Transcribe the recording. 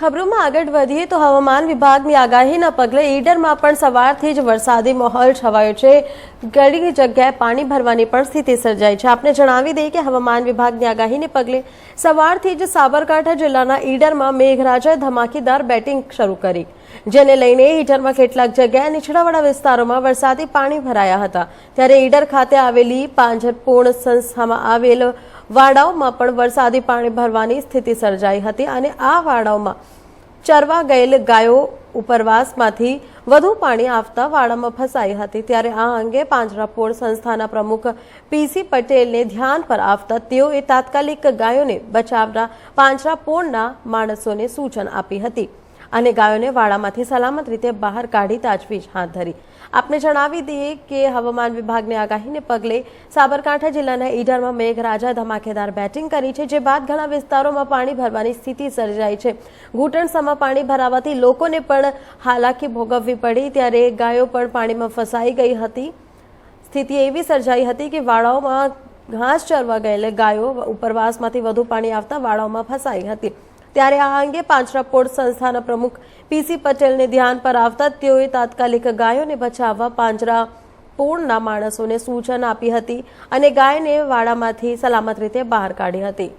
ખબરોમાં આગળ વધીએ તો હવામાન વિભાગની આગાહીના પગલે ઈડરમાં પણ સવારથી જ વરસાદી માહોલ છવાયો છે. ઘણી જગ્યાએ પાણી ભરવાની પણ સ્થિતિ સર્જાઈ છે. આપને જણાવી દઈએ કે હવામાન વિભાગની આગાહીને પગલે સવારથી જ સાબરકાંઠા જિલ્લાના ઈડરમાં મેઘરાજાએ ધમાકેદાર બેટિંગ શરૂ કરી. જેને લઈને ઈડરમાં કેટલાક જગ્યાએ નીચેડાવાળા વિસ્તારોમાં વરસાદી પાણી ભરાયા હતા. ત્યારે ઈડર ખાતે આવેલી પાંજરપૂર્ણ સંસ્થામાં આવેલ વાડાઓમાં પણ વરસાદી પાણી ભરવાની સ્થિતિ સર્જાઈ હતી અને આ વાડાઓમાં ચરવા ગયેલ ગાયો ઉપરવાસમાંથી વધુ પાણી આવતા વાડામાં ફસાઈ હતી. ત્યારે આ અંગે પાંજરાપોળ સંસ્થાના પ્રમુખ પીસી પટેલને ધ્યાન પર આવતા તેઓએ તાત્કાલિક ગાયોને બચાવના પાંજરાપોળના માણસોને સૂચન આપી હતી. અને ગાયોને વાડામાંથી સલામત રીતે બહાર કાઢી તાજવીજ હાથ ધરી. આપને જણાવી દઈએ કે હવામાન વિભાગની આગાહીને પગલે સાબરકાંઠા જિલ્લાના ઈડરમાં મેઘરાજા ધમાકેદાર બેટિંગ કરી છે, જે બાદ ઘણા વિસ્તારોમાં પાણી ભરવાની સ્થિતિ સર્જાઈ છે. ઘૂંટણસમાં પાણી ભરાવાથી લોકોને પણ હાલાકી ભોગવવી પડી, ત્યારે ગાયો પણ પાણીમાં ફસાઈ ગઈ હતી. સ્થિતિ એવી સર્જાઈ હતી કે વાડાઓમાં ઘાસ ચરવા ગયેલા ગાયો ઉપરવાસમાંથી વધુ પાણી આવતા વાડાઓમાં ફસાઈ હતી. ત્યારે આ અંગે પાંજરાપોળ સંસ્થાના પ્રમુખ પીસી પટેલને ધ્યાન પર આવતા તેઓએ તાત્કાલિક ગાયોને બચાવવા પાંજરા પોળના માણસોને સૂચન આપી હતી અને ગાયને વાડામાંથી સલામત રીતે બહાર કાઢી હતી.